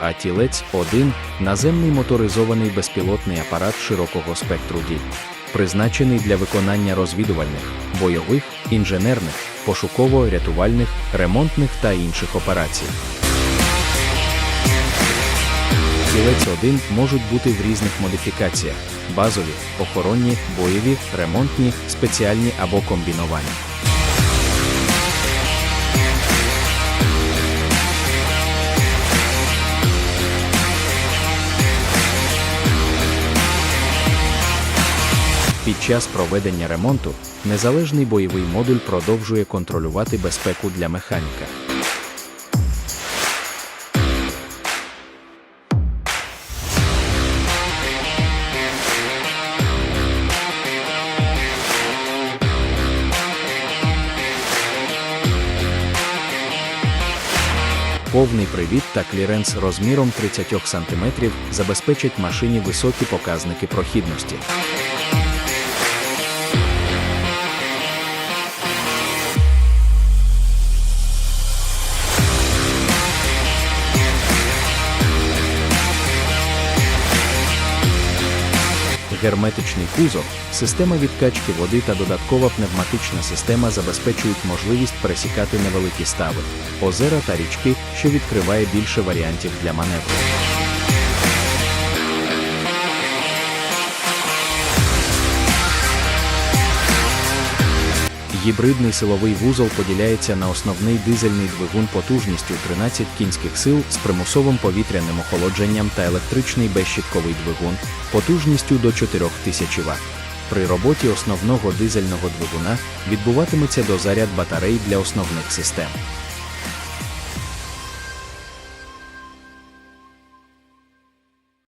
а тілець 1 наземний моторизований безпілотний апарат широкого спектру дій, призначений для виконання розвідувальних, бойових, інженерних, пошуково-рятувальних, ремонтних та інших операцій. Тілець 1 можуть бути в різних модифікаціях: базові, охоронні, бойові, ремонтні, спеціальні або комбіновані. Під час проведення ремонту незалежний бойовий модуль продовжує контролювати безпеку для механіка. Повний привід та кліренс розміром 30 см забезпечать машині високі показники прохідності. Герметичний кузов, система відкачки води та додаткова пневматична система забезпечують можливість пересікати невеликі стави, озера та річки, що відкриває більше варіантів для маневру. Гібридний силовий вузол поділяється на основний дизельний двигун потужністю 13 кінських сил з примусовим повітряним охолодженням та електричний безщітковий двигун потужністю до 4000 Вт. При роботі основного дизельного двигуна відбуватиметься дозаряд батарей для основних систем.